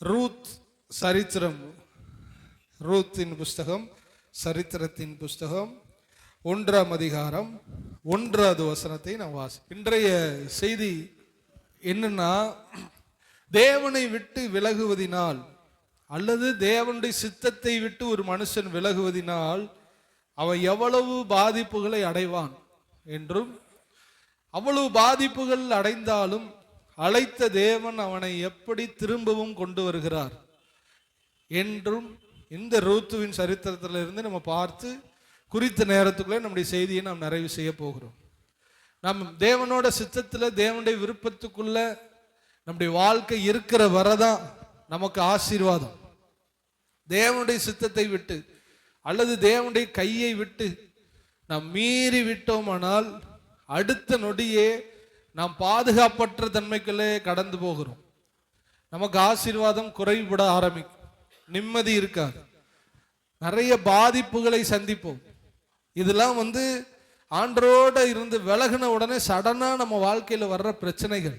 Ruth சரித்திரம். ரூத்தின் புஸ்தகம் சரித்திரத்தின் புஸ்தகம் ஒன்றாம் அதிகாரம் ஒன்றாவது வசனத்தை நான் வாசி இன்றைய செய்தி என்னன்னா தேவனை விட்டு விலகுவதினால் அல்லது தேவனுடைய சித்தத்தை விட்டு ஒரு மனுஷன் விலகுவதினால் அவன் எவ்வளவு பாதிப்புகளை அடைவான் என்றும் அவ்வளவு பாதிப்புகள் அடைந்தாலும் அழைத்த தேவன் அவனை எப்படி திரும்பவும் கொண்டு வருகிறார் என்றும் இந்த ரூத்துவின் சரித்திரத்திலிருந்து நம்ம பார்த்து குறித்த நேரத்துக்குள்ளே நம்முடைய செய்தியை நாம் நிறைவு செய்ய போகிறோம். நம் தேவனோட சித்தத்தில் தேவனுடைய விருப்பத்துக்குள்ள நம்முடைய வாழ்க்கை இருக்கிற வரதான் நமக்கு ஆசீர்வாதம். தேவனுடைய சித்தத்தை விட்டு அல்லது தேவனுடைய கையை விட்டு நாம் மீறி விட்டோமானால் அடுத்த நொடியே நாம் பாதுகாப்பற்ற தன்மைக்குள்ளே கடந்து போகிறோம். நமக்கு ஆசீர்வாதம் குறைபட ஆரம்பிக்கும். நிம்மதி இருக்காது. நிறைய பாதிப்புகளை சந்திப்போம். இதெல்லாம் வந்து ஆண்டரோட இருந்து விலகின உடனே சடனாக நம்ம வாழ்க்கையில் வர்ற பிரச்சனைகள்.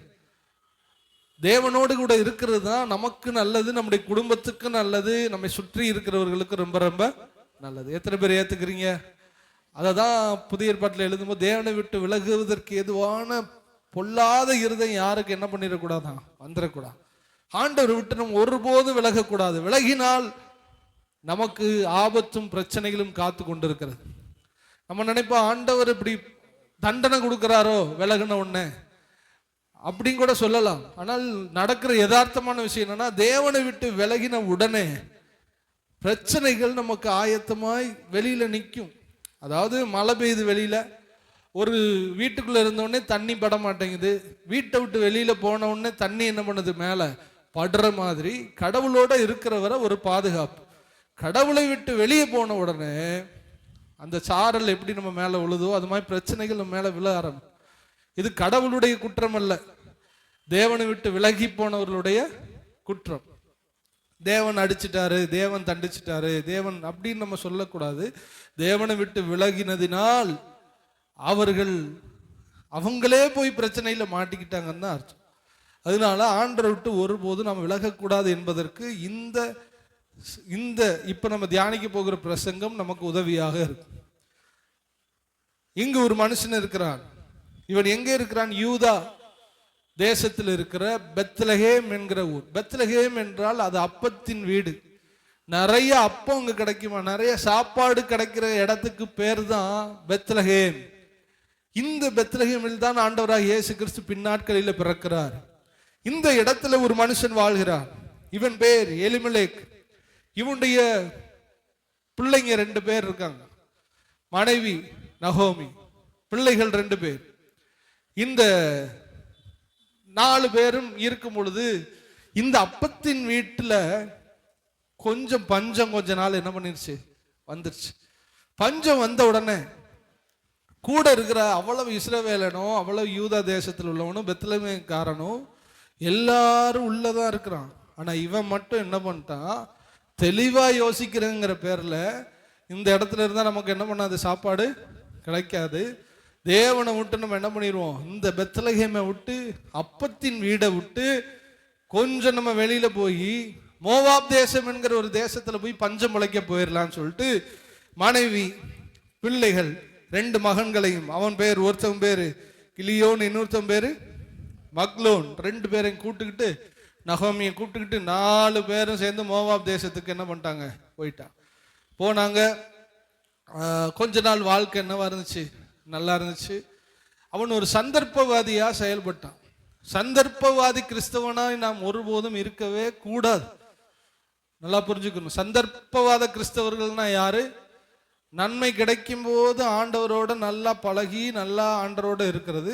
தேவனோடு கூட இருக்கிறது தான் நமக்கு நல்லது நம்முடைய குடும்பத்துக்கு நல்லது நம்மை சுற்றி இருக்கிறவர்களுக்கு ரொம்ப ரொம்ப நல்லது. எத்தனை பேர் ஏற்றுக்கிறீங்க அதை தான் புதிய ஏற்பாட்டில் எழுதும்போது தேவனை விட்டு விலகுவதற்கு எதுவான பொல்லாத இருதயம் யாருக்கு என்ன பண்ணிடக்கூடாதான் வந்துடக்கூடாது ஆண்டவர் விட்டு நம்ம ஒருபோது விலகக்கூடாது. விலகினால் நமக்கு ஆபத்தும் பிரச்சனைகளும் காத்து கொண்டிருக்கிறது. நம்ம நினைப்போம் ஆண்டவர் இப்படி தண்டனை கொடுக்குறாரோ விலகின உடனே. அப்படின்னு கூட சொல்லலாம். ஆனால் நடக்கிற யதார்த்தமான விஷயம் என்னன்னா தேவனை விட்டு விலகின உடனே பிரச்சனைகள் நமக்கு ஆயத்தமாய் வெளியில நிற்கும். அதாவது மழை பெய்யுது வெளியில ஒரு வீட்டுக்குள்ளே இருந்தோடனே தண்ணி பட மாட்டேங்குது வீட்டை விட்டு வெளியில் போன உடனே தண்ணி என்ன பண்ணுது? மேலே படுற மாதிரி கடவுளோட இருக்கிறவரை ஒரு பாதுகாப்பு. கடவுளை விட்டு வெளியே போன உடனே அந்த சாரல் எப்படி நம்ம மேலே உழுதோ அது மாதிரி பிரச்சனைகள் நம்ம மேலே விழ ஆரம்பிக்கும் இது கடவுளுடைய குற்றம் அல்ல. தேவனை விட்டு விலகி போனவர்களுடைய குற்றம். தேவன் அடிச்சிட்டாரு தேவன் தண்டிச்சிட்டாரு தேவன் அப்படின்னு நம்ம சொல்லக்கூடாது. தேவனை விட்டு விலகினதினால் அவர்கள் அவங்களே போய் பிரச்சனையில் மாட்டிக்கிட்டாங்கன்னு தான் அர்த்தம். அதனால ஆண்டரை விட்டு ஒருபோது நம்ம விலகக்கூடாது என்பதற்கு இந்த இந்த இப்போ நம்ம தியானிக்க போகிற பிரசங்கம் நமக்கு உதவியாக இருக்கும். இங்கு ஒரு மனுஷன் இருக்கிறான். இவன் எங்கே இருக்கிறான்? யூதா தேசத்தில் இருக்கிற பெத்லஹேம் என்கிற ஊர். பெத்லஹேம் என்றால் அது அப்பத்தின் வீடு. நிறைய அப்பம் அங்கே கிடைக்குமா? நிறைய சாப்பாடு கிடைக்கிற இடத்துக்கு பேர் தான் பெத்லஹேம். இந்த பெத்லஹேமில் தான் ஆண்டவராக இயேசு கிறிஸ்து பின்னாட்களில் பிறக்கிறார். இந்த இடத்துல ஒரு மனுஷன் வாழ்கிறான். இவன் பேர் எலிமலேக். இவனுடைய பிள்ளைங்க ரெண்டு பேர் இருக்காங்க. மனைவி நகோமி. பிள்ளைகள் ரெண்டு பேர். இந்த நாலு பேரும் இருக்கும் பொழுது இந்த அப்பத்தின் வீட்டில் கொஞ்சம் பஞ்சம் கொஞ்ச நாள் என்ன பண்ணிருச்சு? வந்துருச்சு. பஞ்சம் வந்த உடனே கூட இருக்கிற அவ்வளவு இஸ்ரவேலனும் அவ்வளவு யூதா தேசத்தில் உள்ளவனும் பெத்தலமேக்காரனும் எல்லாரும் உள்ளதான் இருக்கிறான். ஆனால் இவன் மட்டும் என்ன பண்ணிட்டான் தெளிவாக யோசிக்கிறேங்கிற பேரில் இந்த இடத்துல இருந்தால் நமக்கு என்ன பண்ணாது? சாப்பாடு கிடைக்காது. தேவனை விட்டு நம்ம என்ன பண்ணிடுவோம்? இந்த பெத்தலகேமை விட்டு அப்பத்தின் வீடை விட்டு கொஞ்சம் நம்ம வெளியில் போய் மோவாப் தேசம் என்கிற ஒரு தேசத்தில் போய் பஞ்சம் முளைக்க போயிடலாம்னு சொல்லிட்டு மனைவி பிள்ளைகள் ரெண்டு மகன்களையும் அவன் பேர் ஒருத்தவன் பேர் கிளியோன் இன்னொருத்தவன் பேர் மக்லோன். ரெண்டு பேரையும் கூட்டுக்கிட்டு நகோமியை கூப்பிட்டுக்கிட்டு நாலு பேரும் சேர்ந்து மோவாப் தேசத்துக்கு என்ன பண்ணிட்டாங்க? போயிட்டான். போனாங்க. கொஞ்ச நாள் வாழ்க்கை என்னவா இருந்துச்சு? நல்லா இருந்துச்சு. அவன் ஒரு சந்தர்ப்பவாதியாக செயல்பட்டான். சந்தர்ப்பவாதி கிறிஸ்தவனாய் நாம் ஒருபோதும் இருக்கவே கூடாது. நல்லா புரிஞ்சுக்கணும். சந்தர்ப்பவாத கிறிஸ்தவர்கள்னா யாரு? நன்மை கிடைக்கும் போது ஆண்டவரோட நல்லா பழகி நல்லா ஆண்டவரோட இருக்கிறது.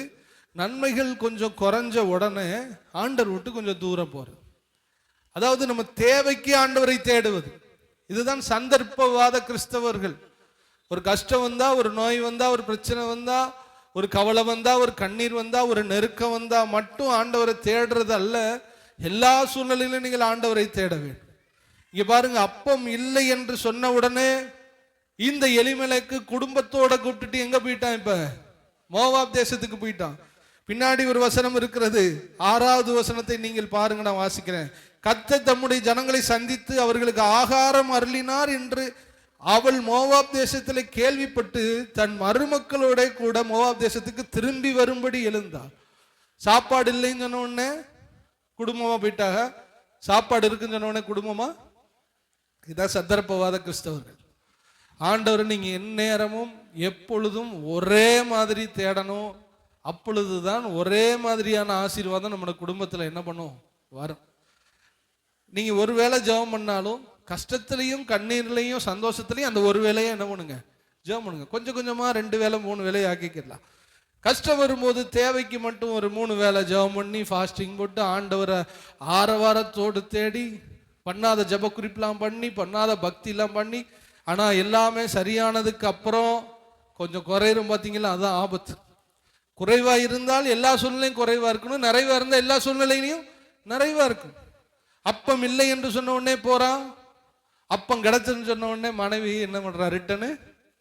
நன்மைகள் கொஞ்சம் குறைஞ்ச உடனே ஆண்டவர் விட்டு கொஞ்சம் தூரம் போறது. அதாவது நம்ம தேவைக்கு ஆண்டவரை தேடுவது. இதுதான் சந்தர்ப்பவாத கிறிஸ்தவர்கள். ஒரு கஷ்டம் வந்தா ஒரு நோய் வந்தா ஒரு பிரச்சனை வந்தா ஒரு கவலை வந்தா ஒரு கண்ணீர் வந்தா ஒரு நெருக்கம் வந்தா மட்டும் ஆண்டவரை தேடுறது அல்ல. எல்லா சூழ்நிலையிலும் நீங்கள் ஆண்டவரை தேட வேண்டும். இங்க பாருங்க அப்பம் இல்லை என்று சொன்ன உடனே இந்த எலிமலைக்கு குடும்பத்தோட கூப்பிட்டுட்டு எங்க போயிட்டான் இப்ப? மோவாப் தேசத்துக்கு போயிட்டான். பின்னாடி ஒரு வசனம் இருக்கிறது. ஆறாவது வசனத்தை நீங்கள் பாருங்க நான் வாசிக்கிறேன். கத்த தம்முடைய ஜனங்களை சந்தித்து அவர்களுக்கு ஆகாரம் அருளினார் என்று அவள் மோவாப் தேசத்தில் கேள்விப்பட்டு தன் மருமக்களோட கூட மோவாப் தேசத்துக்கு திரும்பி வரும்படி எழுந்தாள் சாப்பாடு இல்லைன்னு சொன்ன உடனே குடும்பமா போயிட்டாக? சாப்பாடு இருக்குன்னு சொன்ன உடனே குடும்பமா? இதான் சந்தர்ப்பவாத கிறிஸ்தவர்கள். ஆண்டவர் நீங்கள் எந்நேரமும் எப்பொழுதும் ஒரே மாதிரி தேடணும். அப்பொழுதுதான் ஒரே மாதிரியான ஆசீர்வாதம் நம்மளோட குடும்பத்தில் என்ன பண்ணும்? வரும். நீங்கள் ஒரு வேளை ஜெபம் பண்ணாலும் கஷ்டத்துலையும் கண்ணீர்லையும் சந்தோஷத்துலையும் அந்த ஒரு வேலையை என்ன பண்ணுங்க? ஜெபம் பண்ணுங்க. கொஞ்சம் கொஞ்சமாக ரெண்டு வேளை மூணு வேலையை ஆக்கிக்கலாம் கஷ்டம் வரும்போது தேவைக்கு மட்டும் ஒரு மூணு வேளை ஜெபம் பண்ணி ஃபாஸ்டிங் போட்டு ஆண்டவரை ஆரவாரத்தோடு தேடி பண்ணாத ஜெப குறிப்பெல்லாம் பண்ணி பண்ணாத பக்திலாம் பண்ணி ஆனால் எல்லாமே சரியானதுக்கு அப்புறம் கொஞ்சம் குறையிறோம் பார்த்தீங்களா அதுதான் ஆபத்து. குறைவாக இருந்தால் எல்லா சூழ்நிலையும் குறைவாக இருக்கணும். நிறைவாக இருந்தால் எல்லா சூழ்நிலையிலையும் நிறைவாக இருக்கும். அப்பம் இல்லை என்று சொன்ன உடனே போகிறான் அப்பம் கிடச்சுன்னு சொன்ன உடனே மனைவி என்ன பண்ணுறா ரிட்டனு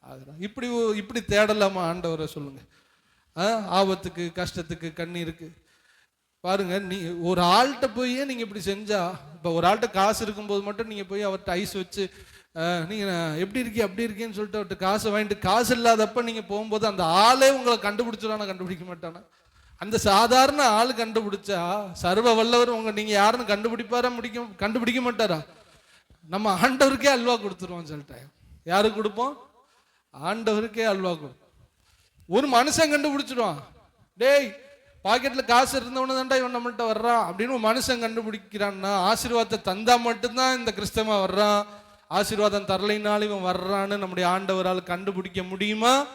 ஆகிறான் இப்படி இப்படி தேடலாமா ஆண்டவரை சொல்லுங்கள் ஆ, ஆபத்துக்கு கஷ்டத்துக்கு கண்ணீருக்கு. பாருங்க நீ ஒரு ஆள்கிட்ட போய் நீங்கள் இப்படி செஞ்சா இப்போ ஒரு ஆள்கிட்ட காசு இருக்கும்போது மட்டும் நீங்கள் போய் அவர்கிட்ட ஐஸ் வச்சு நீங்கள் எப்படி இருக்கீ அப்படி இருக்கேன்னு சொல்லிட்டு அவர்கிட்ட காசு வாங்கிட்டு காசு இல்லாதப்ப நீங்கள் போகும்போது அந்த ஆளே உங்களை கண்டுபிடிச்சிடானா கண்டுபிடிக்க மாட்டானா? அந்த சாதாரண ஆள் கண்டுபிடிச்சா சர்வ வல்லவர் உங்க நீங்கள் யாருன்னு கண்டுபிடிப்பாரா முடிக்க கண்டுபிடிக்க மாட்டாரா? நம்ம ஆண்டவருக்கே அல்வா கொடுத்துருவோம் சொல்லிட்டேன் யாருக்கு கொடுப்போம்? ஆண்டவருக்கே அல்வா கொடுப்போம். ஒரு மனுஷன் கண்டுபிடிச்சிடுவான் டேய் பாக்கெட்டில் காசு இருந்தவனு தான்டா இவன் நம்மள்கிட்ட வர்றான். அப்படின்னு ஒரு மனுஷன் கண்டுபிடிக்கிறான்னா ஆசீர்வாதத்தை தந்தா மட்டும்தான் இந்த கிறிஸ்தவ வர்றான். ஆசீர்வாதம் தரலைனாலும் இவன் வர்றான்னு நம்முடைய ஆண்டவரால் கண்டுபிடிக்க முடியுமா?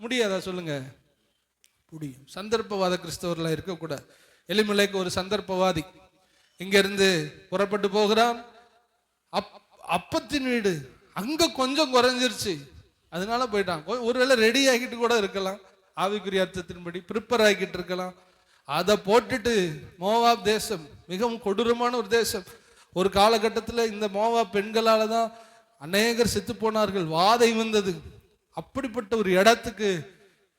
முடியாதா சொல்லுங்க. முடியும். சந்தர்ப்பவாத கிறிஸ்தவர்களாக இருக்கக்கூடாது. எலிமலைக்கு ஒரு சந்தர்ப்பவாதி இங்கிருந்து புறப்பட்டு போகிறான். அப் அப்பத்தின் வீடு அங்க கொஞ்சம் குறைஞ்சிருச்சு. அதனால போயிட்டான். ஒருவேளை ரெடி ஆகிட்டு கூட இருக்கலாம். ஆவிக்குரிய அர்த்தத்தின்படி ப்ரிப்பேர் ஆகிட்டு இருக்கலாம். அதை போட்டுட்டு மோவாப் தேசம் மிகவும் கொடூரமான ஒரு தேசம். ஒரு காலகட்டத்தில் இந்த மோவாப் பெண்களால தான் அநேகர் செத்து போனார்கள் வாதை வந்தது. அப்படிப்பட்ட ஒரு இடத்துக்கு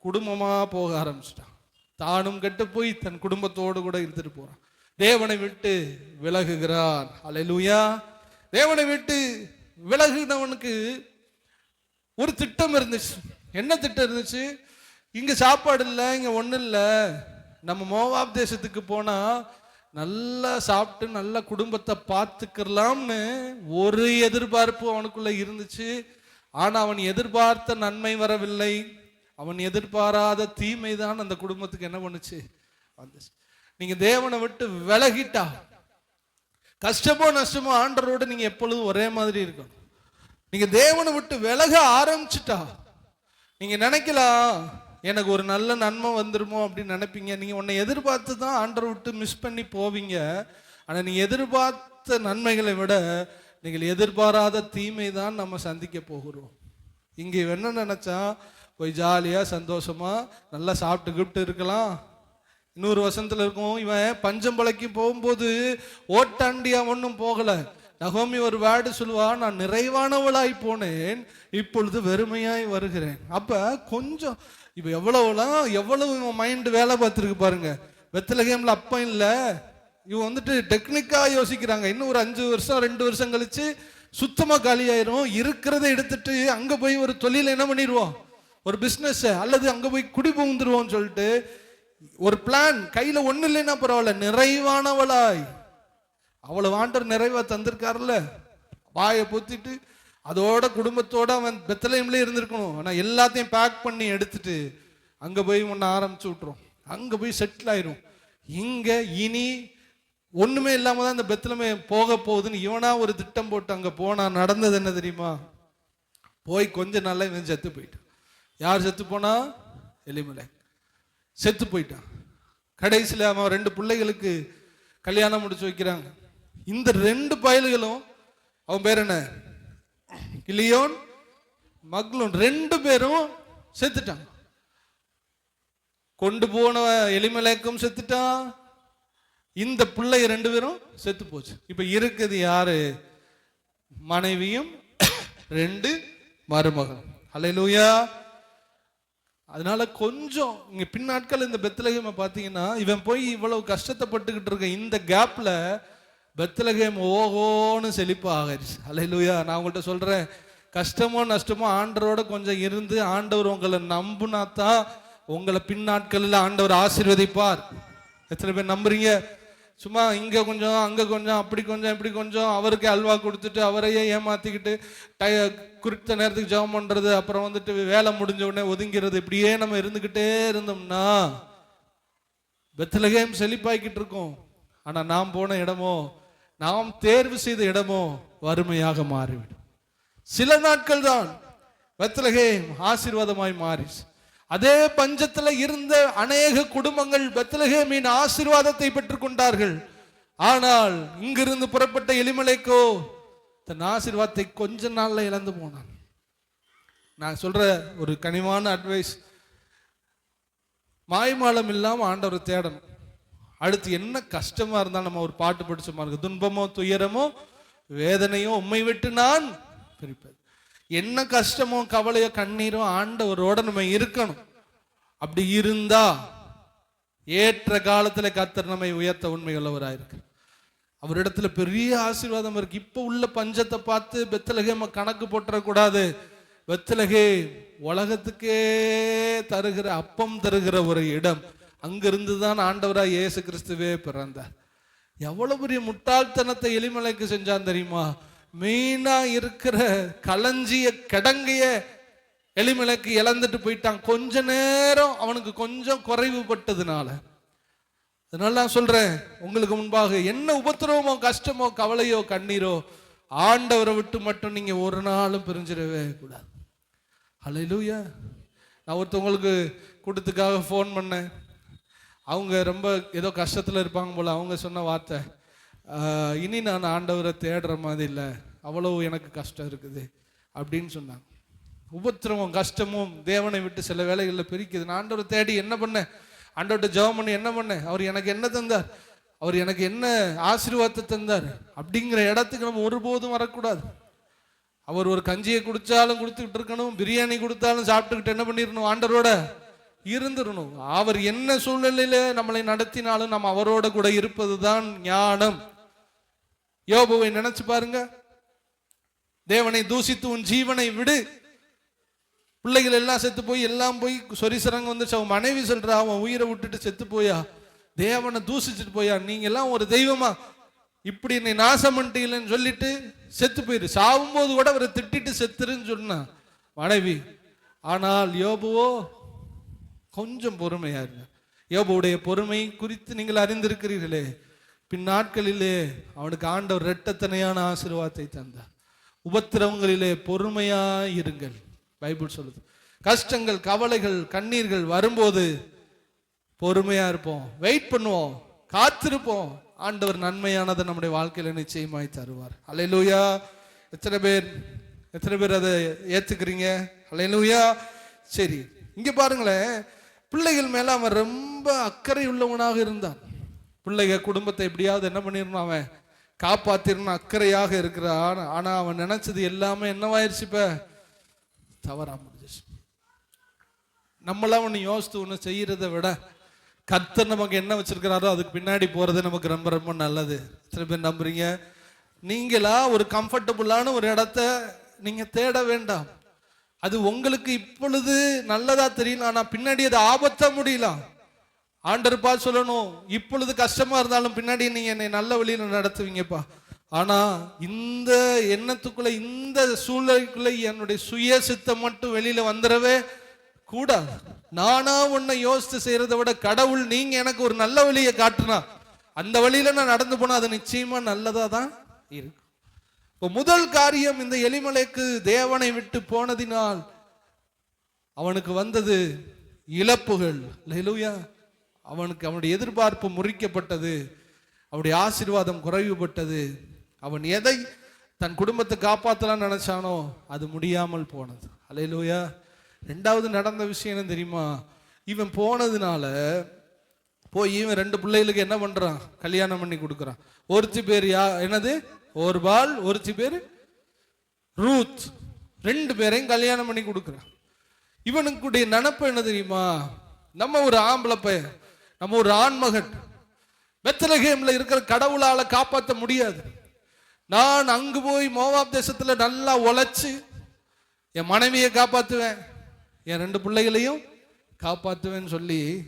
குடும்பமாக போக ஆரம்பிச்சிட்டான். தானும் கெட்டு போய் தன் குடும்பத்தோடு கூட இருந்துட்டு போகிறான் தேவனை விட்டு விலகுகிறான். அலையலூயா தேவனை விட்டு விலகுனவனுக்கு ஒரு திட்டம் இருந்துச்சு. என்ன திட்டம் இருந்துச்சு? இங்கே சாப்பாடு இல்லை இங்கே ஒன்றும் இல்லை. நம்ம மோவாப் தேசத்துக்கு போனால் நல்லா சாப்பிட்டு நல்ல குடும்பத்தை பார்த்துக்கலாம்னு ஒரு எதிர்பார்ப்பு அவனுக்குள்ள இருந்துச்சு. ஆனால் அவன் எதிர்பார்த்த நன்மை வரவில்லை. அவன் எதிர்பாராத தீமை தான் அந்த குடும்பத்துக்கு என்ன பண்ணுச்சு? வந்துச்சு நீங்க தேவனை விட்டு விலகிட்டா கஷ்டமோ நஷ்டமோ ஆண்டரோட நீங்க எப்பொழுதும் ஒரே மாதிரி இருக்கணும். நீங்க தேவனை விட்டு விலக ஆரம்பிச்சிட்டா நீங்க நினைக்கலாம் எனக்கு ஒரு நல்ல நன்மை வந்துருமோ அப்படின்னு நினைப்பீங்க. நீங்கள் உன்னை எதிர்பார்த்து தான் ஆண்டரை விட்டு மிஸ் பண்ணி போவீங்க. ஆனால் நீங்கள் எதிர்பார்த்த நன்மைகளை விட நீங்கள் எதிர்பாராத தீமை தான் நம்ம சந்திக்க போகிறோம். இங்கே என்ன நினச்சா? போய் ஜாலியாக சந்தோஷமாக நல்லா சாப்பிட்டு கிப்ட்டு இருக்கலாம். இன்னொரு வசனத்துல இருக்கும் இவன் பஞ்சம்பளைக்கு போகும்போது ஓட்டாண்டியாக ஒன்றும் போகலை. நகோமி ஒரு வேர்டு சொல்லுவா நான் நிறைவானவளாய் போனேன் இப்பொழுது வெறுமையாய் வருகிறேன். அப்ப கொஞ்சம் இப்ப எவ்வளவுலாம் எவ்வளவு இவன் மைண்ட் வேலை பார்த்துருக்கு பாருங்க. வெத்தலகேம்ல அப்போ இல்ல. இவன் வந்துட்டு டெக்னிக்கா யோசிக்கிறாங்க. இன்னும் ஒரு அஞ்சு வருஷம் ரெண்டு வருஷம் கழிச்சு சுத்தமா காலியாயிரும். இருக்கிறத எடுத்துட்டு அங்க போய் ஒரு தொழில என்ன பண்ணிடுவோம்? ஒரு பிசினஸ் அல்லது அங்க போய் குடி புகுந்துருவோம் சொல்லிட்டு ஒரு பிளான் கையில ஒண்ணு இல்லைன்னா பரவாயில்ல நிறைவானவளாய். அவ்வளவு ஆண்டர் நிறைவா தந்திருக்காருல்ல? வாயை பொத்திட்டு அதோட குடும்பத்தோட அவன் பெத்தலையும்லே இருந்திருக்கணும். ஆனா எல்லாத்தையும் பேக் பண்ணி எடுத்துட்டு அங்க போய் ஒன்று ஆரம்பிச்சு விட்டுரும். அங்க போய் செட்டில் ஆயிரும். இங்க இனி ஒண்ணுமே இல்லாம தான் இந்த பெத்தலமே போக போகுதுன்னு இவனா ஒரு திட்டம் போட்டு அங்க போனா நடந்தது என்ன தெரியுமா? போய் கொஞ்ச நாள்ல இவன் செத்து போயிட்டான். யார் செத்து போனா? எலிமலை செத்து போயிட்டான். கடைசியில் அவன் ரெண்டு பிள்ளைகளுக்கு கல்யாணம் முடிச்சு வைக்கிறாங்க. இந்த ரெண்டு பயல்களும் அவன் பேர் என்ன? கிளியோன் மக்லோன் ரெண்டு பேரும் செத்துட்டான். கொண்டு போன எலிமலைக்கும் செத்துட்டான். இந்த பிள்ளை ரெண்டு பேரும் செத்து போச்சு. இப்ப இருக்குது யாரு? மனைவியும் ரெண்டு மருமகன் அலையிலூயா அதனால கொஞ்சம் இங்க பின்னாட்கள் இந்த பெத்லகேமை பார்த்தீங்கன்னா இவன் போய் இவ்வளவு கஷ்டத்தைப்பட்டுக்கிட்டு இருக்க இந்த கேப்ல பெத்தலகேம் ஓகோன்னு செழிப்பாக ஆகிருச்சு நான் உங்கள்கிட்ட சொல்கிறேன் கஷ்டமோ நஷ்டமோ ஆண்டவரோட கொஞ்சம் இருந்து ஆண்டவர் உங்களை நம்புனா தான் உங்களை பின்னாட்களில் ஆண்டவர் ஆசீர்வதிப்பார். எத்தனை பேர் நம்புறீங்க? சும்மா இங்கே கொஞ்சம் அங்கே கொஞ்சம் அப்படி கொஞ்சம் இப்படி கொஞ்சம் அவருக்கு அல்வா கொடுத்துட்டு அவரையே ஏமாற்றிக்கிட்டு டய குறித்த நேரத்துக்கு ஜெபம் பண்ணுறது அப்புறம் வந்துட்டு வேலை முடிஞ்ச உடனே ஒதுங்கிறது இப்படியே நம்ம இருந்துக்கிட்டே இருந்தோம்னா பெத்லகேம் செழிப்பாய்க்கிட்டு இருக்கோம். ஆனால் நாம் போன இடமோ நாம் தேர்வு செய்த இடமோ வறுமையாக மாறிவிடும். சில நாட்கள் தான் பெத்தலகே ஆசீர்வாதமாய் மாறிச்சு அதே பஞ்சத்தில் இருந்த அநேக குடும்பங்கள் பெத்தலகேமின் ஆசீர்வாதத்தை பெற்றுக்கொண்டார்கள் ஆனால் இங்கிருந்து புறப்பட்ட எலிமலைக்கோ தன் ஆசீர்வாதத்தை கொஞ்ச நாள்ல இழந்து போனான். நான் சொல்ற ஒரு கனிவான அட்வைஸ் மாய்மாலம் இல்லாமல் ஆண்டவரை தேடணும். அடுத்து என்ன கஷ்டமா இருந்தாலும் நம்ம ஒரு பாட்டு படிச்சோமா இருக்கு துன்பமோ துயரமோ வேதனையோ உம்மை விட்டு நான் பிரிப்பது என்ன கஷ்டமோ கவலையோ கண்ணீரோ ஆண்டவரோட நம்ம இருக்கணும். அப்படி இருந்தா ஏற்ற காலத்துல கத்தர் நம்மை உயர்த்த உண்மை உள்ளவராயிருக்கு அவரிடத்துல பெரிய ஆசீர்வாதம் இருக்கு. இப்ப உள்ள பஞ்சத்தை பார்த்து பெத்தலகேம கணக்கு போட்டுறக்கூடாது. பெத்தலகே உலகத்துக்கே தருகிற அப்பம் தருகிற ஒரு இடம். அங்கிருந்து தான் ஆண்டவராக இயேசு கிறிஸ்துவே பிறந்தார். எவ்வளவு பெரிய முட்டாள்தனத்தை எலிமலைக்கு செஞ்சான் தெரியுமா? மெயினா இருக்கிற களஞ்சிய கிடங்கைய எலிமலைக்கு இழந்துட்டு போயிட்டான். கொஞ்ச நேரம் அவனுக்கு கொஞ்சம் குறைவுபட்டதுனால அதனால நான் சொல்றேன் உங்களுக்கு முன்பாக என்ன உபத்திரவமோ கஷ்டமோ கவலையோ கண்ணீரோ ஆண்டவரை விட்டு மட்டும் நீங்க ஒரு நாளும் பிரிஞ்சிடவே கூடாது. அலையிலூயா நான் ஒருத்தவங்களுக்கு கூட்டத்துக்காக ஃபோன் பண்ணேன். அவங்க ரொம்ப ஏதோ கஷ்டத்தில் இருப்பாங்க போல். அவங்க சொன்ன வார்த்தை இனி நான் ஆண்டவரை தேடுற மாதிரி இல்லை அவ்வளவு எனக்கு கஷ்டம் இருக்குது. அப்படின்னு சொன்னாங்க. உபத்திரமும் கஷ்டமும் தேவனை விட்டு சில வேலைகளில் பிரிக்குது. நான் ஆண்டவரை தேடி என்ன பண்ணேன் ஆண்டவர்கிட்ட ஜெபம் பண்ணி என்ன பண்ணேன் அவர் எனக்கு என்ன தந்தார்? அவர் எனக்கு என்ன ஆசீர்வாதத்தை தந்தார்? அப்படிங்கிற இடத்துக்கு நம்ம ஒருபோதும் வரக்கூடாது. அவர் ஒரு கஞ்சியை குடிச்சாலும் கொடுத்துக்கிட்டு இருக்கணும் பிரியாணி கொடுத்தாலும் சாப்பிட்டுக்கிட்டு என்ன பண்ணிடணும் ஆண்டரோட இருந்துடணும் அவர் என்ன சூழ்நிலையில நம்மளை நடத்தினாலும் நம்ம அவரோட கூட இருப்பதுதான் ஞானம். யோபுவை நினைச்சு பாருங்க. தேவனை தூசித்து உன் ஜீவனை விடு. பிள்ளைகள் எல்லாம் செத்து போய் எல்லாம் போய் சொரிசரங்க வந்துச்சு அவன் மனைவி சொல்றா அவன் உயிரை விட்டுட்டு செத்து போயா? தேவனை தூசிச்சுட்டு போயா? நீங்க எல்லாம் ஒரு தெய்வமா? இப்படி என்னை நாசம் பண்ணிட்டீங்களேன்னு சொல்லிட்டு செத்து போயிரு. சாவும்போது கூட அவரை திட்டிட்டு செத்துருன்னு சொன்னான் மனைவி ஆனால் யோபுவோ கொஞ்சம் பொறுமையா இருங்க. யோபுடைய பொறுமை குறித்து நீங்கள் அறிந்திருக்கிறீர்களே. பின் நாட்களிலே அவனுக்கு ஆண்டவர் இரட்டத்தனையான ஆசீர்வாதத்தை தந்தார். உபத்திரவங்களிலே பொறுமையா இருங்கள். பைபிள் சொல்லுது. கஷ்டங்கள் கவலைகள் கண்ணீர்கள் வரும்போது பொறுமையா இருப்போம். வெயிட் பண்ணுவோம். காத்திருப்போம். ஆண்டவர் நன்மையானதை நம்முடைய வாழ்க்கையில நிச்சயமாய் தருவார். அல்லேலூயா எத்தனை பேர் எத்தனை பேர் அதை ஏத்துக்கிறீங்க? அல்லேலூயா சரி இங்க பாருங்களேன். பிள்ளைகள் மேல அவன் ரொம்ப அக்கறை உள்ளவனாக இருந்தான். பிள்ளைக குடும்பத்தை எப்படியாவது என்ன பண்ணிடணும்? அவன் காப்பாத்திரணும் அக்கறையாக இருக்கிறான். ஆனா அவன் நினைச்சது எல்லாமே என்னவாயிருச்சு இப்ப? தவறா முடிஞ்சிச்சு நம்மளாம் ஒன்று யோசித்து ஒன்று செய்யறதை விட கர்த்தர் நமக்கு என்ன வச்சிருக்கிறாரோ அதுக்கு பின்னாடி போறது நமக்கு ரொம்ப ரொம்ப நல்லது. எத்தனை பேர் நம்புறீங்க? நீங்களா ஒரு கம்ஃபர்டபுளான ஒரு இடத்த நீங்க தேட வேண்டாம். அது உங்களுக்கு இப்பொழுது நல்லதா தெரியல ஆனா பின்னாடி அது ஆபத்தா முடியலாம் ஆண்டர்ப்பா சொல்லணும் இப்பொழுது கஷ்டமா இருந்தாலும் பின்னாடி நீங்க என்னை நல்ல வழியில நடத்துவீங்கப்பா. ஆனா இந்த எண்ணத்துக்குள்ள இந்த சூழ்நிலைக்குள்ள என்னுடைய சுய சித்தம் மட்டும் வெளியில வந்துடவே கூடாது. நானா உன்னை யோசித்து செய்யறதை விட கடவுள் நீங்க எனக்கு ஒரு நல்ல வழியை காட்டுனா அந்த வழியில நான் நடந்து போனா அது நிச்சயமா நல்லதா தான் இருக்கும் இப்போ முதல் காரியம் இந்த எலிமலைக்கு தேவனை விட்டு போனதினால் அவனுக்கு வந்தது இழப்புகள். லெலுயா அவனுக்கு அவனுடைய எதிர்பார்ப்பு முறிக்கப்பட்டது. அவனுடைய ஆசீர்வாதம் குறைவுபட்டது. அவன் எதை தன் குடும்பத்தை காப்பாற்றலாம் நினைச்சானோ அது முடியாமல் போனது. அலையிலோயா ரெண்டாவது நடந்த விஷயம் என்ன தெரியுமா? இவன் போனதுனால போய் இவன் ரெண்டு பிள்ளைகளுக்கு என்ன பண்றான்? கல்யாணம் பண்ணி கொடுக்குறான். ஒருத்தி பேர் யா என்னது? ஒரு பால் ஒருத்தி பேர் ரூத். ரெண்டு பேரையும் கல்யாணம் பண்ணி கொடுக்குறான். இவனுக்குடைய நினப்பு என்ன தெரியுமா? நம்ம ஒரு ஆம்பளை பையன் நம்ம ஒரு ஆண்மகன். வெத்தலகேம்ல இருக்கிற கடவுளால காப்பாற்ற முடியாது. நான் அங்கு போய் மோவாப் தேசத்துல நல்லா உழைச்சு என் மனைவியை காப்பாத்துவேன். என் ரெண்டு பிள்ளைகளையும் காப்பாத்துவேன்னு சொல்லி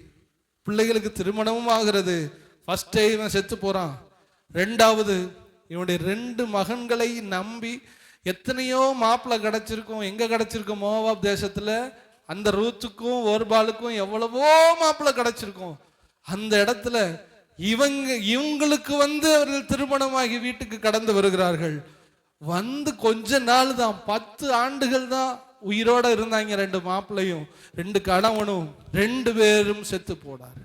பிள்ளைகளுக்கு திருமணமும் ஆகிறது. ஃபர்ஸ்ட் இவன் செத்து போறான். ரெண்டாவது இவனுடைய ரெண்டு மகன்களை நம்பி எத்தனையோ மாப்பிள்ளை கிடைச்சிருக்கும். எங்க கிடைச்சிருக்கும் மோவாப் தேசத்துல? அந்த ரூத்துக்கும் ஓர்பாலுக்கும் எவ்வளவோ மாப்பிள்ளை கிடைச்சிருக்கும். அந்த இடத்துல இவங்க இவங்களுக்கு வந்து அவர்கள் திருமணமாகி வீட்டுக்கு கடந்து வருகிறார்கள். வந்து கொஞ்ச நாள் தான் பத்து ஆண்டுகள் தான் உயிரோட இருந்தாங்க ரெண்டு மாப்பிள்ளையும் ரெண்டு கணவனும் ரெண்டு பேரும் செத்து போனார்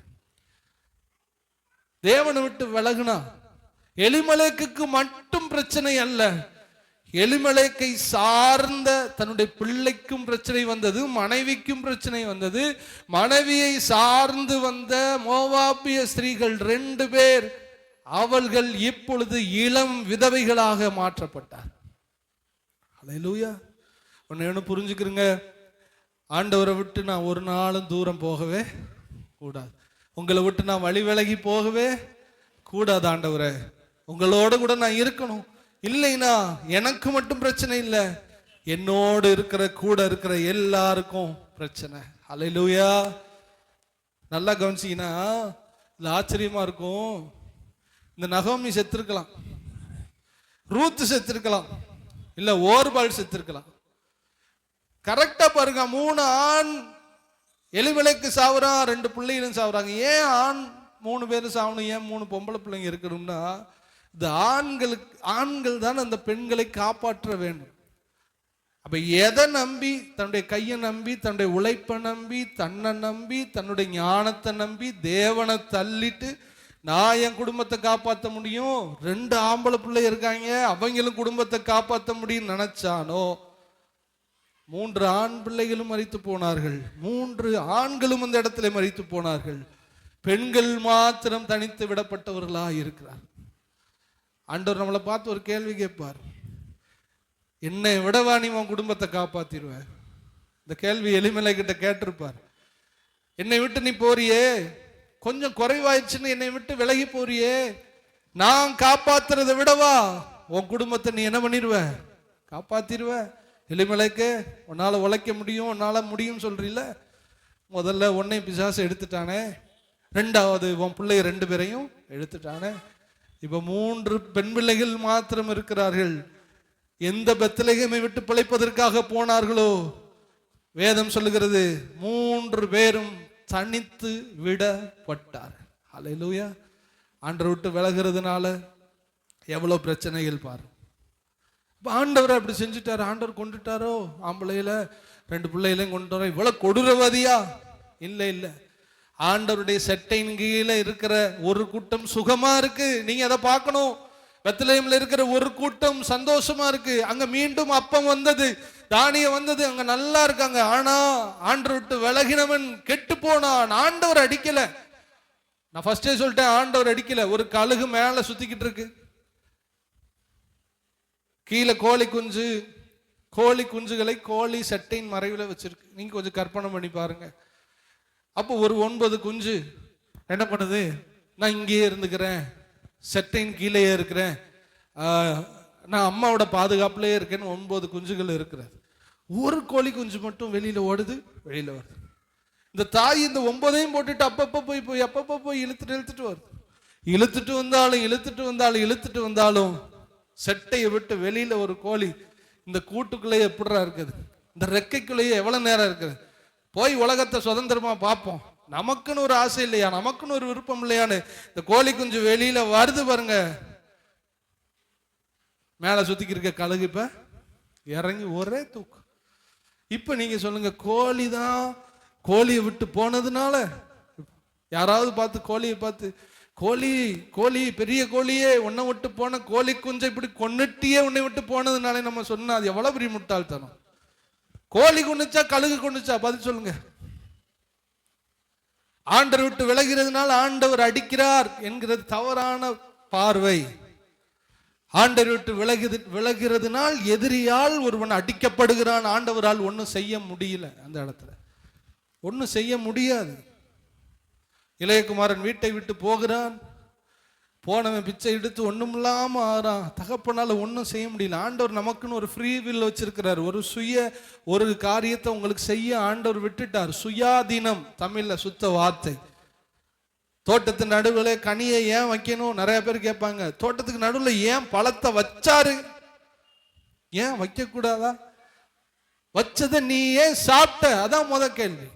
தேவனை விட்டு விலகுனா எலிமலேக்குக்கு மட்டும் பிரச்சனை அல்ல. எலிமலேக்கை சார்ந்த தன்னுடைய பிள்ளைக்கும் பிரச்சனை வந்தது மனைவிக்கும் பிரச்சனை வந்தது. மனைவியை சார்ந்து வந்த மோவாப்பிய ஸ்திரீகள் ரெண்டு பேர் அவர்கள் இப்பொழுது இளம் விதவைகளாக மாற்றப்பட்டார். அலையலூயா ஒன்று ஒன்று புரிஞ்சுக்கிறங்க. ஆண்டவரை விட்டு நான் ஒரு நாளும் தூரம் போகவே கூடாது. உங்களை விட்டு நான் வழி விலகி போகவே கூடாது ஆண்டவரை. உங்களோட கூட நான் இருக்கணும். இல்லைனா எனக்கு மட்டும் பிரச்சனை இல்லை. என்னோடு இருக்கிற கூட இருக்கிற எல்லாருக்கும் பிரச்சனை. அலையிலூயா நல்லா கவனிச்சிங்கன்னா இது ஆச்சரியமா இருக்கும். இந்த நகோமி செத்துருக்கலாம். ரூத் செத்துருக்கலாம். இல்லை ஓர்பால் செத்துருக்கலாம். கரெக்டா பாருங்க மூணு ஆண் எலிவிலைக்கு சாவுறான் ரெண்டு பிள்ளைகளும் சாவுறாங்க. ஏன் ஆண் மூணு பேரும் சாவணும்? ஏன் மூணு பொம்பளை பிள்ளைங்க இருக்கணும்னா இந்த ஆண்களுக்கு ஆண்கள் தான் அந்த பெண்களை காப்பாற்ற வேண்டும். அப்ப எதை நம்பி தன்னுடைய கையை நம்பி தன்னுடைய உழைப்பை நம்பி தன்னை நம்பி தன்னுடைய ஞானத்தை நம்பி தேவனை தள்ளிட்டு நான் என் குடும்பத்தை காப்பாற்ற முடியும்? ரெண்டு ஆம்பளை பிள்ளை இருக்காங்க அவங்களும் குடும்பத்தை காப்பாற்ற முடியும் நினைச்சானோ? மூன்று ஆண் பிள்ளைகளும் மறித்து போனார்கள். மூன்று ஆண்களும் அந்த இடத்துல மறித்து போனார்கள். பெண்கள் மாத்திரம் தனித்து விடப்பட்டவர்களாக இருக்கிறார்கள் ஆண்டவர் நம்மளை பார்த்து ஒரு கேள்வி கேட்பார். என்னை விடவா நீ உன் குடும்பத்தை காப்பாத்திடுவ? இந்த கேள்வி எளிமலை கிட்ட கேட்டிருப்பார். என்னை விட்டு நீ போறியே? கொஞ்சம் குறைவாயிடுச்சுன்னு என்னை விட்டு விலகி போறியே? நான் காப்பாத்துறதை விடவா? உன் குடும்பத்தை நீ என்ன பண்ணிடுவ காப்பாத்திடுவ எளிமலைக்கு உன்னால உழைக்க முடியும் உன்னால முடியும் சொல்றீல முதல்ல உன்னை பிசாசு எடுத்துட்டானே? ரெண்டாவது உன் பிள்ளைய ரெண்டு பேரையும் எடுத்துட்டானே? இப்ப மூன்று பெண் பிள்ளைகள் மாத்திரம் இருக்கிறார்கள். எந்த பெத்தலகமை விட்டு பிழைப்பதற்காக போனார்களோ? வேதம் சொல்லுகிறது மூன்று பேரும் தனித்து விடப்பட்டார் அலையிலூயா ஆண்டரை விட்டு விலகிறதுனால எவ்வளவு பிரச்சனைகள் பாரு. ஆண்டவர் அப்படி செஞ்சுட்டாரு ஆண்டவர் கொண்டுட்டாரோ? ஆம்பளையில ரெண்டு பிள்ளைகளையும் கொண்டு வர இவ்வளவு கொடூரவாதியா? இல்லை இல்லை. ஆண்டவருடைய செட்டையின் கீழே இருக்கிற ஒரு கூட்டம் சுகமா இருக்கு. நீங்க அதை பார்க்கணும். பெத்லஹேம்ல இருக்கிற ஒரு கூட்டம் சந்தோஷமா இருக்கு. அங்க மீண்டும் அப்பம் வந்தது தானியம் வந்தது அங்க நல்லா இருக்காங்க. ஆனா ஆண்டவர் விட்டு விலகினவன் கெட்டு போனான். ஆண்டவர் அடிக்கல. நான் ஃபர்ஸ்டே சொல்லிட்டேன் ஆண்டவர் அடிக்கல. ஒரு கழுகு மேல சுத்திக்கிட்டு இருக்கு. கீழே கோழி குஞ்சு கோழி குஞ்சுகளை கோழி செட்டையின் மறைவில் வச்சிருக்கு. நீங்க கொஞ்சம் கற்பனை பண்ணி பாருங்க. அப்போ ஒரு ஒன்பது குஞ்சு. என்ன பண்ணுது? நான் இங்கேயே இருந்துக்கிறேன். செட்டையின் கீழேயே இருக்கிறேன். நான் அம்மாவோட பாதுகாப்புலயே இருக்கேன்னு ஒன்பது குஞ்சுகள் இருக்கிறது. ஒரு கோழி குஞ்சு மட்டும் வெளியில ஓடுது வெளியில வருது. இந்த தாய் இந்த ஒன்பதையும் போட்டுட்டு அப்பப்ப போய் போய் அப்பப்ப போய் இழுத்துட்டு இழுத்துட்டு வருது. இழுத்துட்டு வந்தாலும் இழுத்துட்டு வந்தாலும் இழுத்துட்டு வந்தாலும் செட்டையை விட்டு வெளியில ஒரு கோழி இந்த கூட்டுக்குள்ளேயே எப்படிடா இருக்குது? இந்த ரெக்கைக்குள்ளேயே எவ்வளவு நேரம் இருக்குது? போய் உலகத்தை சுதந்திரமா பார்ப்போம். நமக்குன்னு ஒரு ஆசை இல்லையா? நமக்குன்னு ஒரு விருப்பம் இல்லையான்னு? இந்த கோழி குஞ்சு வெளியில வருது பாருங்க. மேல சுத்திக்கு இருக்க கழுகு இப்ப இறங்கி ஒரே தூக்கு இப்ப நீங்க சொல்லுங்க கோழி தான் கோழியை விட்டு போனதுனால? யாராவது பார்த்து கோழியை பார்த்து கோழி கோழி பெரிய கோழியே உன்னை விட்டு போன கோழி குஞ்சை இப்படி கொன்னுட்டியே உன்னை விட்டு போனதுனால நம்ம சொன்னா அது எவ்வளவு பெரிய முட்டாள்தனம்? கோழி கொண்டுச்சா கழுகு கொண்டுச்சா பதில் சொல்லுங்க. ஆண்டர் விட்டு விலகிறதுனால ஆண்டவர் அடிக்கிறார் என்கிறது தவறான பார்வை. ஆண்டவர் விட்டு விலகுது விலகிறதுனால் எதிரியால் ஒருவன் அடிக்கப்படுகிறான் ஆண்டவரால் ஒன்றும் செய்ய முடியல அந்த இடத்துல. ஒன்றும் செய்ய முடியாது. இளையகுமாரன் வீட்டை விட்டு போகிறான். போனவன் பிச்சை எடுத்து ஒன்றும் இல்லாமல் ஆறான். தகப்பனால் ஒன்றும் செய்ய முடியல. ஆண்டவர் நமக்குன்னு ஒரு ஃப்ரீ வில் வச்சிருக்கிறார். ஒரு சுய ஒரு காரியத்தை உங்களுக்கு செய்ய ஆண்டவர் விட்டுட்டார். சுயாதீனம் தமிழில் சுத்த வார்த்தை. தோட்டத்து நடுவில் கனியை ஏன் வைக்கணும்? நிறைய பேர் கேட்பாங்க. தோட்டத்துக்கு நடுவில் ஏன் பழத்தை வச்சாரு? ஏன் வைக்கக்கூடாதா? வச்சதை நீ ஏன் சாப்பிட்ட? அதான் முத கேள்வி.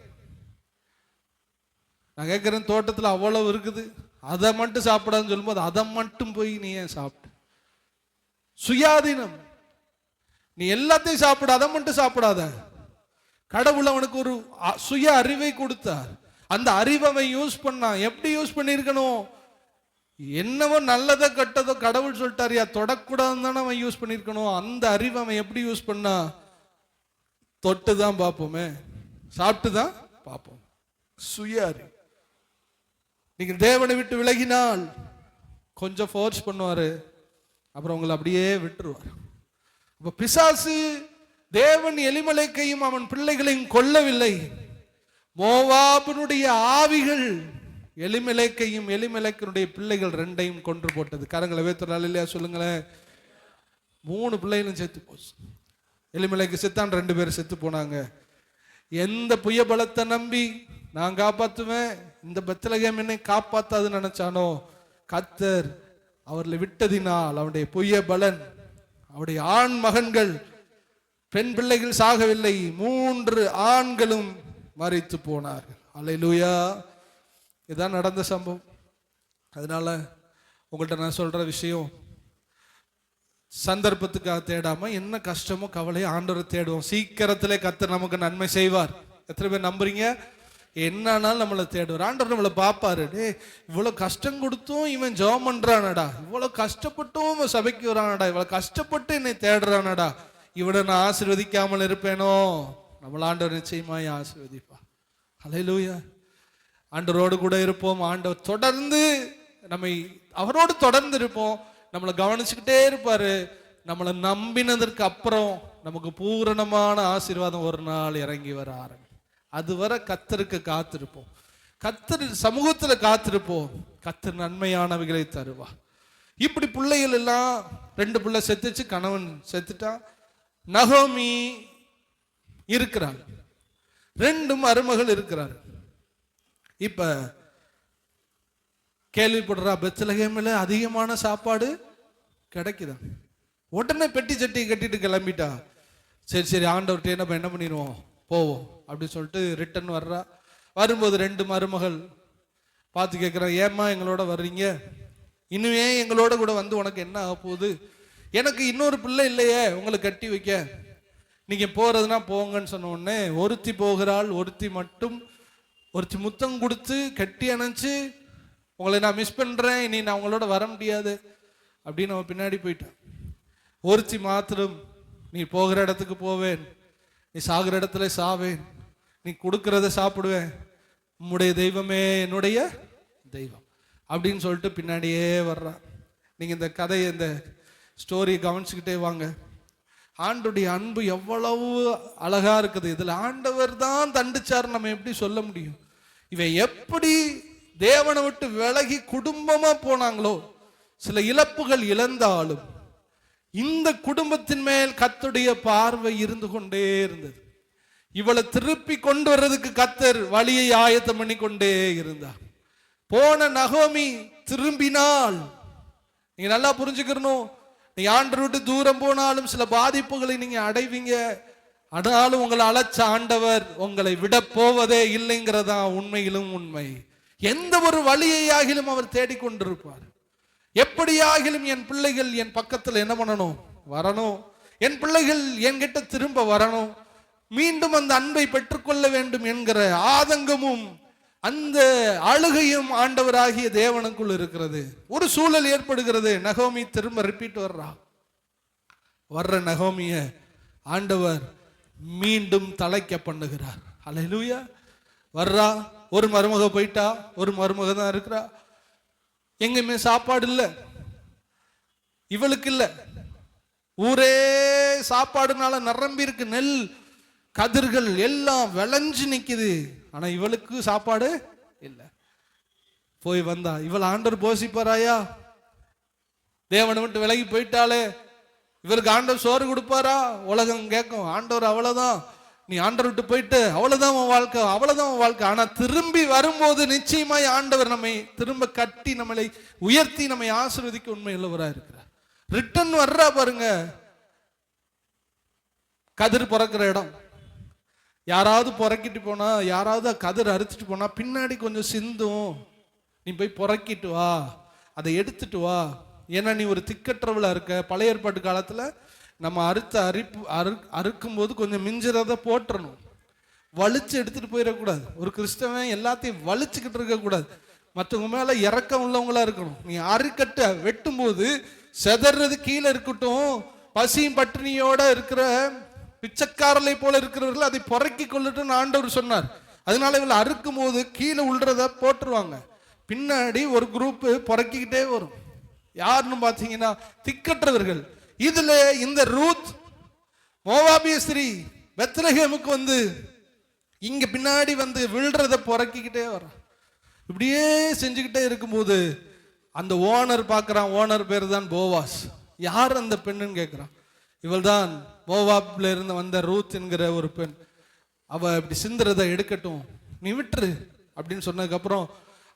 நான் கேட்குறேன் தோட்டத்தில் அவ்வளவு இருக்குது. அதை மட்டும் சாப்பிடாதுன்னு சொல்லும்போது அதை மட்டும் போய் நீ ஏன் சாப்பிட்ட? சுயாதீனம். நீ எல்லாத்தையும் சாப்பிட அதை மட்டும் சாப்பிடாத. கடவுள் அவனுக்கு ஒரு அ- சுய அறிவை கொடுத்தார். அந்த அறிவை அவன் யூஸ் பண்ணான். எப்படி யூஸ் பண்ணியிருக்கணும்? என்னவோ நல்லதோ கெட்டதோ கடவுள் சொல்லிட்டாரியா தொடக்கூடாதுன்னு தானே அவன் யூஸ் பண்ணியிருக்கணும். அந்த அறிவை அவன் எப்படி யூஸ் பண்ணா? தொட்டு தான் பார்ப்போமே. சாப்பிட்டு தான் பார்ப்போம். சுய அறிவு. நீங்க தேவனை விட்டு விலகினால் கொஞ்சம் ஃபோர்ஸ் பண்ணுவாரு. அப்புறம் உங்களை அப்படியே விட்டுருவார். அப்போ பிசாசு தேவன் எலிமலைக்கையும் அவன் பிள்ளைகளையும் கொல்லவில்லை. மோவாபினுடைய ஆவிகள் எலிமலைக்கையும் எலிமலைக்கனுடைய பிள்ளைகள் ரெண்டையும் கொன்று போட்டது. கரங்களை வேத்துறாள் இல்லையா சொல்லுங்களேன். மூணு பிள்ளைகளும் செத்து போச்சு. எலிமலைக்கு செத்தான் ரெண்டு பேரும் செத்து போனாங்க. எந்த புயபலத்தை நம்பி நான் காப்பாற்றுவேன் இந்த பெத்தலகம் என்னை காப்பாத்தாதுன்னு நினைச்சானோ? கத்தர் அவர்களை விட்டதினால் அவனுடைய பொய்ய பலன் அவருடைய ஆண் மகன்கள் பெண் பிள்ளைகள் சாகவில்லை. மூன்று ஆண்களும் மறைத்து போனார்கள். அலையிலூயா இதான் நடந்த சம்பவம். அதனால உங்கள்கிட்ட நான் சொல்ற விஷயம் சந்தர்ப்பத்துக்காக தேடாம என்ன கஷ்டமோ கவலையோ ஆண்டவரை தேடுவோம். சீக்கிரத்திலே கத்தர் நமக்கு நன்மை செய்வார். எத்தனை பேர் நம்புறீங்க? என்னன்னாலும் நம்மளை தேடுவார். ஆண்டவர் நம்மளை பார்ப்பாரு. டே கஷ்டம் கொடுத்தும் இவன் ஜெபம் பண்ணுறானடா இவ்வளோ கஷ்டப்பட்டும் இவன் சபைக்கு வரானடா. இவ்வளோ கஷ்டப்பட்டு என்னை தேடுறானடா. இவனை நான் ஆசீர்வதிக்காமல் இருப்பேனோ? நம்மளாண்டவர் நிச்சயமாய் ஆசிர்வதிப்பா ஹalleluya. ஆண்டவரோடு கூட இருப்போம். ஆண்டவர் தொடர்ந்து நம்மை அவரோடு தொடர்ந்து இருப்போம். நம்மளை கவனிச்சுக்கிட்டே இருப்பார். நம்மளை நம்பினதற்கு அப்புறம் நமக்கு பூரணமான ஆசீர்வாதம் ஒரு நாள் இறங்கி வர ஆரம்பி அதுவரை கத்தருக்கு காத்திருப்போம். கத்தர் சமூகத்தில் காத்திருப்போம். கத்தர் நன்மையானவைகளை தருவா இப்படி பிள்ளைகள் எல்லாம் ரெண்டு பிள்ளை செத்துச்சு கணவன் செத்துட்டான் நகோமி இருக்கிறாள் ரெண்டு மருமகள் இருக்கிறார் இப்ப கேள்விப்படுறா பெத்லகேமில் அதிகமான சாப்பாடு கிடைக்குதா? உடனே பெட்டி சட்டி கட்டிட்டு கிளம்பிட்டா. சரி சரி ஆண்டவர்கிட்ட என்ன என்ன பண்ணிடுவோம்? போவோம் அப்படின்னு சொல்லிட்டு ரிட்டன் வர்றா. வரும்போது ரெண்டு மருமகள் பார்த்து கேட்குறேன் ஏம்மா எங்களோட வர்றீங்க? இன்னுமே எங்களோட கூட வந்து உனக்கு என்ன ஆக போகுது? எனக்கு இன்னொரு பிள்ளை இல்லையே உங்களை கட்டி வைக்க. நீங்கள் போகிறதுனா போங்கன்னு சொன்ன உடனே ஒருத்தி போகிறாள் ஒருத்தி மட்டும் ஒருத்தி முத்தம் கொடுத்து கட்டி அணைச்சு உங்களை நான் மிஸ் பண்ணுறேன் இனி நான் உங்களோட வர முடியாது. அப்படின்னு அவன் பின்னாடி போயிட்டான். ஒருத்தி மாத்திரம் நீ போகிற இடத்துக்கு போவேன். நீ சாகிற இடத்துல சாவேன். நீ கொடுக்கறத சாப்பிடுவேன். உம்முடைய தெய்வமே என்னுடைய தெய்வம். அப்படின்னு சொல்லிட்டு பின்னாடியே வர்றான் நீங்கள் இந்த கதையை இந்த ஸ்டோரியை கவனிச்சுக்கிட்டே வாங்க. ஆண்டுடைய அன்பு எவ்வளவு அழகா இருக்குது. இதில் ஆண்டவர் தான் தண்டிச்சார் நம்ம எப்படி சொல்ல முடியும்? இவன் எப்படி தேவனை விட்டு விலகி குடும்பமா போனாங்களோ சில இழப்புகள் இழந்தாலும் இந்த குடும்பத்தின் மேல் கத்துடைய பார்வை இருந்து கொண்டே இருந்தது. இவளை திருப்பி கொண்டு வர்றதுக்கு கத்தர் வழியை ஆயத்தம் பண்ணி கொண்டே இருந்தார். போன நகோமி திரும்பினால் நீங்க நல்லா புரிஞ்சுக்கணும். நீங்க ஆண்டு விட்டு தூரம் போனாலும் சில பாதிப்புகளை நீங்க அடைவீங்க. ஆனாலும் உங்களை அழைச்ச ஆண்டவர் உங்களை விட போவதே இல்லைங்கிறதா உண்மையிலும் உண்மை. எந்த ஒரு வழியையாகிலும் அவர் தேடிக்கொண்டிருப்பார். எப்படியாகிலும் என் பிள்ளைகள் என் பக்கத்தில் என்ன பண்ணணும்? வரணும். என் பிள்ளைகள் என்கிட்ட திரும்ப வரணும். மீண்டும் அந்த அன்பை பெற்றுக்கொள்ள வேண்டும் என்கிற ஆதங்கமும் அந்த அழுகையும் ஆண்டவராகிய தேவனுக்குள் இருக்கிறது. ஒரு சூழல் ஏற்படுகிறது. நகோமி திரும்ப ரிப்பீட் வர்றா. வர்ற நகோமிய ஆண்டவர் மீண்டும் தலைக்க பண்ணுகிறார். அலையிலூயா வர்றா. ஒரு மருமக போயிட்டா ஒரு மருமக தான் இருக்கிறா. எங்கேயுமே சாப்பாடு இல்லை. இவளுக்கு இல்லை. ஊரே சாப்பாடுனால நிரம்பி இருக்கு நெல் கதிர்கள் எல்லாம் விளைஞ்சு நிற்குது ஆனால் இவளுக்கு சாப்பாடு இல்லை. போய் வந்தா இவள் ஆண்டவர் போசிப்பாராயா தேவனை விட்டு விலகி போயிட்டாலே இவருக்கு ஆண்டவர் சோறு கொடுப்பாரா? உலகம் கேட்கும். ஆண்டவர் அவ்வளோதான் நீ ஆண்டவர் விட்டு போயிட்டு அவ்வளவுதான் உன் வாழ்க்கை அவ்வளவுதான் உன் வாழ்க்கை. ஆனா திரும்பி வரும்போது நிச்சயமாய் ஆண்டவர் நம்மை திரும்ப கட்டி நம்மளை உயர்த்தி நம்மை ஆசீர்வதிக்க உண்மை உள்ளவராக இருக்கிறார். ரிட்டர்ன் வர்றா பாருங்க. கதிர் பிறக்கிற இடம். யாராவது புறக்கிட்டு போனா யாராவது கதிர் அறுத்துட்டு போனா பின்னாடி கொஞ்சம் சிந்தும். நீ போய் புறக்கிட்டு வா. அதை எடுத்துட்டு வா. ஏன்னா நீ ஒரு திக்கற்றவளா இருக்க. பழைய ஏற்பாட்டு காலத்துல நம்ம அறுத்த அரிப்பு அறு அறுக்கும் போது கொஞ்சம் மிஞ்சிறத போட்டுறணும் வலிச்சு எடுத்துட்டு போயிடக்கூடாது ஒரு கிறிஸ்தவன் எல்லாத்தையும் வலிச்சுக்கிட்டு இருக்கக்கூடாது. மற்றவங்க மேல இறக்கம் உள்ளவங்களா இருக்கணும். நீ அறுக்கட்ட வெட்டும் போது செதறது கீழே இருக்கட்டும். பசியும் பட்டினியோட இருக்கிற பிச்சைக்காரலை போல இருக்கிறவர்கள் அதை புறக்கி கொள்ளட்டும் ஆண்டவர் சொன்னார். அதனால இவங்களை அறுக்கும் போது கீழே உள்றத போட்டுருவாங்க. பின்னாடி ஒரு குரூப்பு புறக்கிக்கிட்டே வரும். யாருன்னு பார்த்தீங்கன்னா திக்கற்றவர்கள். இதுல இந்த ரூத் மோவாபிய ஸ்ரீ பெத்லஹேமுக்கு வந்து இங்க பின்னாடி வந்து விழுறத புறக்கிக்கிட்டே வர இப்படியே செஞ்சுக்கிட்டே இருக்கும்போது அந்த ஓனர் பார்க்குறான் ஓனர் பேர் தான் போவாஸ். யார் அந்த பெண்ணுன்னு கேட்குறான் இவள் தான் போவாப்ல இருந்து வந்த ரூத் என்கிற ஒரு பெண். அவள் இப்படி சிந்துறதை எடுக்கட்டும் நீ விட்டுரு அப்படின்னு சொன்னதுக்கப்புறம்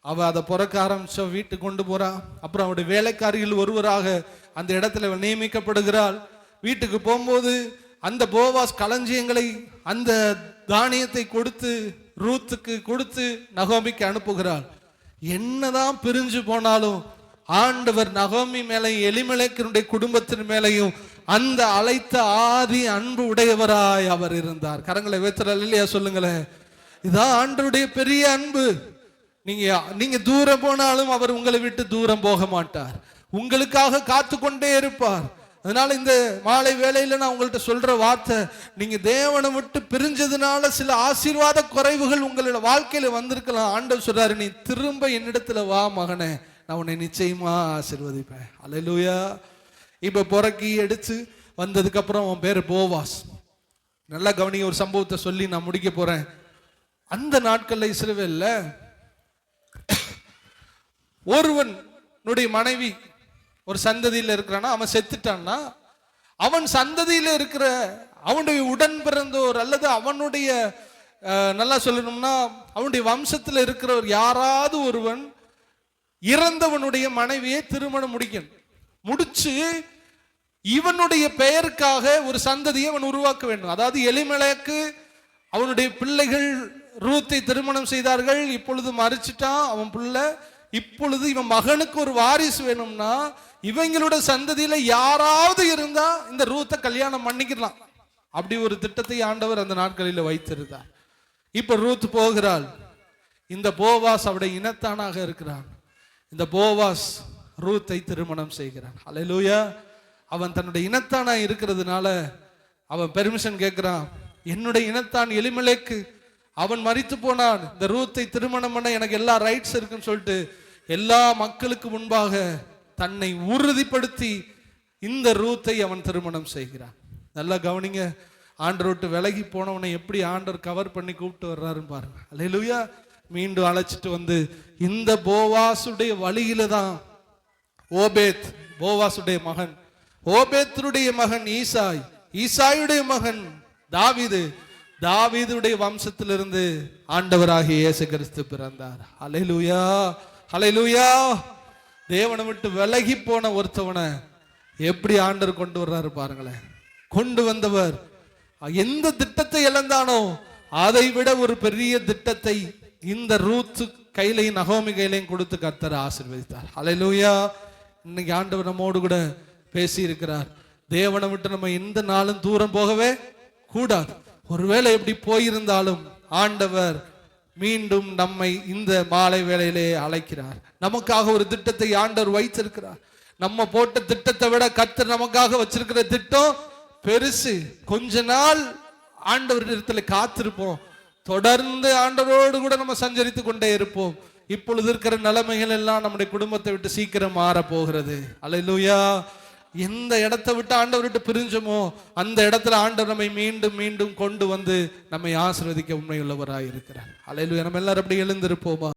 அவள் அதை பிறக்க ஆரம்பிச்ச வீட்டுக்கு கொண்டு போறா. அப்புறம் அவருடைய வேலைக்காரிகள் ஒருவராக அந்த இடத்துல நியமிக்கப்படுகிறாள். வீட்டுக்கு போகும்போது அந்த போவாஸ் களஞ்சியங்களை அந்த தானியத்தை கொடுத்து ரூத்துக்கு கொடுத்து நகோமிக்கு அனுப்புகிறாள். என்னதான் பிரிஞ்சு போனாலும் ஆண்டவர் நகோமி மேலையும் எலிமலைக்கனுடைய குடும்பத்தின் மேலையும் அந்த அழைத்த ஆதி அன்பு உடையவராய் அவர் இருந்தார். கரங்களை வைத்தல இல்லையா சொல்லுங்களேன். இதான் ஆண்டருடைய பெரிய அன்பு. நீங்க நீங்க தூரம் போனாலும் அவர் உங்களை விட்டு தூரம் போக மாட்டார். உங்களுக்காக காத்து கொண்டே இருப்பார். அதனால இந்த மாலை வேலையில நான் உங்கள்கிட்ட சொல்ற வார்த்தை நீங்க தேவனை விட்டு பிரிஞ்சதுனால சில ஆசீர்வாத குறைவுகள் உங்களோட வாழ்க்கையில வந்திருக்கலாம். ஆண்டவர் சொல்றாரு நீ திரும்ப என்னிடத்துல வா மகனே. நான் உன்னை நிச்சயமா ஆசிர்வதிப்பேன். அலலூயா இப்ப புறக்கி எடுத்து வந்ததுக்கு அப்புறம் உன் பேர் போவாஸ். நல்லா கவனிக்க ஒரு சம்பவத்தை சொல்லி நான் முடிக்க போறேன். அந்த நாட்கள்ல இல்லை ஒருவனுடைய மனைவி ஒரு சந்ததியில் இருக்கிறான்னா அவன் செத்துட்டான்னா அவன் சந்ததியில் இருக்கிற அவனுடைய உடன் பிறந்தோர் அல்லது அவனுடைய நல்லா சொல்லணும்னா அவனுடைய வம்சத்தில் இருக்கிறவர் யாராவது ஒருவன் இறந்தவனுடைய மனைவியை திருமணம் முடிக்கணும். முடிச்சு இவனுடைய பெயருக்காக ஒரு சந்ததியை அவன் உருவாக்க வேண்டும். அதாவது எலிமலைக்கு அவனுடைய பிள்ளைகள் ரூத்தை திருமணம் செய்தார்கள் இப்பொழுது மறிச்சிட்டான் அவன் பிள்ளை இப்பொழுது இவன் மகனுக்கு ஒரு வாரிசு வேணும்னா இவங்களோட சந்ததியில யாராவது இருந்தா இந்த ரூத்தை கல்யாணம் பண்ணிக்கலாம். அப்படி ஒரு திட்டத்தை ஆண்டவர் அந்த நாட்களில் வைத்திருந்தார். இப்ப ரூத் போகிறாள். இந்த போவாஸ் அவருடைய இனத்தானாக இருக்கிறான். இந்த போவாஸ் ரூத்தை திருமணம் செய்கிறான். அலையலூயா அவன் தன்னுடைய இனத்தானா இருக்கிறதுனால அவன் பெர்மிஷன் கேட்கிறான் என்னுடைய இனத்தான் எலிமலைக்கு. அவன் மறித்து போனான். இந்த ரூத்தை திருமணம் பண்ண எனக்கு எல்லா ரைட்ஸ் இருக்குன்னு சொல்லிட்டு எல்லா மக்களுக்கு முன்பாக தன்னை உறுதிப்படுத்தி இந்த ரூத்தை அவன் திருமணம் செய்கிறான். நல்லா கவனிங்க ஆண்டர் விட்டு விலகி போனவனை எப்படி ஆண்டர் கவர் பண்ணி கூப்பிட்டு வர்றாருன்னு பாருங்க. அல்லேலூயா. மீண்டும் அழைச்சிட்டு வந்து இந்த போவாசுடைய வழியில தான் ஓபேத் போவாசுடைய மகன். ஓபேத்துடைய மகன் ஈசாய் ஈசாயுடைய மகன் தாவிது. தாவிதுடைய வம்சத்திலிருந்து ஆண்டவராகிய இயேசு கிறிஸ்து பிறந்தார். அலையலூயா அலையலூயா தேவனை விட்டு விலகி போன ஒருத்தவனை எப்படி ஆண்டர் கொண்டு வர்றாரு பாருங்களேன். கொண்டு வந்தவர். எந்த திட்டத்தை இழந்தானோ அதை விட ஒரு பெரிய திட்டத்தை இந்த ரூத்து கையிலையும் நகோமி கையிலையும் கொடுத்து கர்த்தர் ஆசீர்வதித்தார். அலையலூயா இன்னைக்கு ஆண்டவர் நம்மோடு கூட பேசி இருக்கிறார் தேவனை விட்டு நம்ம எந்த நாளும் தூரம் போகவே கூடாது. ஒருவேளை எப்படி போயிருந்தாலும் ஆண்டவர் மீண்டும் நம்மை இந்த மாலை வேளையிலே அழைக்கிறார். நமக்காக ஒரு திட்டத்தை ஆண்டவர் வைத்திருக்கிறார். நம்ம போட்ட திட்டத்தை விட கத்தர் நமக்காக வச்சிருக்கிற திட்டம் பெருசு. கொஞ்ச நாள் ஆண்டவர் இடத்துல காத்திருப்போம். தொடர்ந்து ஆண்டவரோடு கூட நம்ம சஞ்சரித்து கொண்டே இருப்போம். இப்பொழுது இருக்கிற நிலைமைகள் எல்லாம் நம்முடைய குடும்பத்தை விட்டு சீக்கிரம் மாற போகிறது. அல்லேலூயா எந்த இடத்தை விட்டு ஆண்டவர் விட்டு பிரிஞ்சோமோ அந்த இடத்துல ஆண்டவர் நம்மை மீண்டும் மீண்டும் கொண்டு வந்து நம்மை ஆசிர்வதிக்க உண்மையுள்ளவராக இருக்கிறார் அலையில் நம்ம எல்லாரும் அப்படி எழுந்திருப்போமா?